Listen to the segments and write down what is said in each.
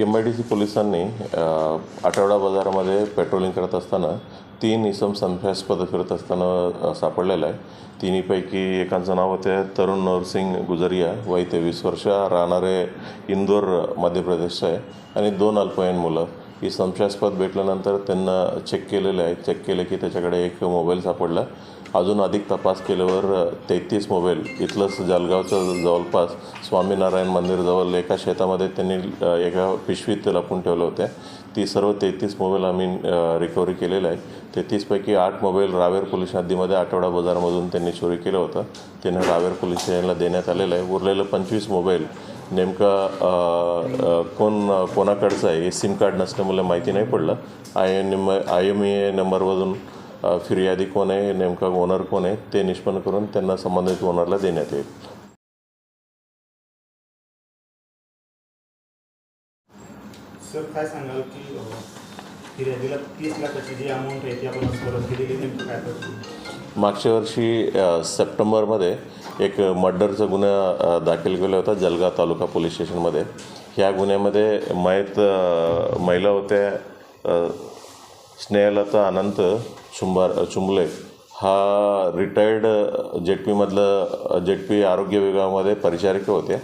M I D C पोलिसांनी आठवडा बाजारामध्ये पेट्रोलिंग करत असताना तीन इसम संशयास्पद फिरत असताना सापडलेला आहे. तिन्हीपैकी एकांचं नाव होते तरुण नरसिंग गुजरिया. वय तेवीस वर्ष राहणारे इंदोर मध्य प्रदेशचं आहे. आणि दोन अल्पवयीन मुलं. की संशयास्पद भेटल्यानंतर त्यांना चेक केलेलं आहे चेक केलं की त्याच्याकडे एक मोबाईल सापडला. अजून अधिक तपास केल्यावर तेहतीस मोबाईल इथलंच जळगावचं जवळपास स्वामीनारायण मंदिरजवळ एका शेतामध्ये त्यांनी एका पिशवीत लपून ठेवल्या होत्या. ती सर्व तेहतीस मोबाईल आम्ही रिकव्हरी केलेलं आहे. तेहतीसपैकी आठ मोबाईल रावेर पोलीस हद्दीमध्ये आठवडा बाजारमधून त्यांनी चोरी केलं होतं. त्यांना रावेर पोलीस स्टेशनला देण्यात आलेलं आहे. उरलेलं पंचवीस मोबाईल नेमका कोण कोणाकडचं आहे? हे सिम कार्ड नसल्यामुळे माहिती नाही पडलं. I N I M A नंबरमधून अ, फिर्यादी कोण आहे? नेमका ओनर कोण आहे? ते निष्पन्न करून त्यांना संबंधित ओनरला देण्यात येईल. सर काय सांगाल की अ, फिर्यादीला तीस लाखाची जी अमाऊंट आहे ती आपण आज परत दिलेली नेमकं काय करतो? मागच्या वर्षी सप्टेंबरमध्ये एक मर्डरचा गुन्हा दाखल केला होता जलगाव तालुका पोलीस स्टेशनमध्ये. ह्या गुन्ह्यामध्ये मयत महिला होत्या स्नेहलता अनंत चुंबार चुंबले हा रिटायर्ड जेड पीमधलं जेड पी आरोग्य विभागामध्ये परिचारिका होत्या.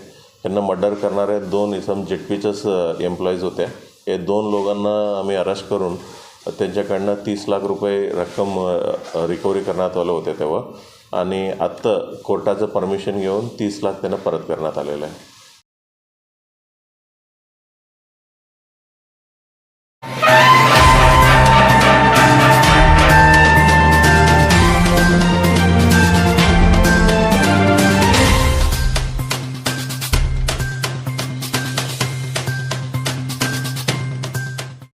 त्यांना मर्डर करणारे दोन इसम जेड पीच्याच एम्प्लॉईज होत्या. हे दोन लोकांना आम्ही अरेस्ट करून त्यांच्याकडनं तीस लाख रुपये रक्कम रिकव्हरी करण्यात आलं होते तेव्हा. आणि आत्ता कोर्टाचं परमिशन घेऊन तीस लाख त्यांना परत करण्यात आलेलं आहे.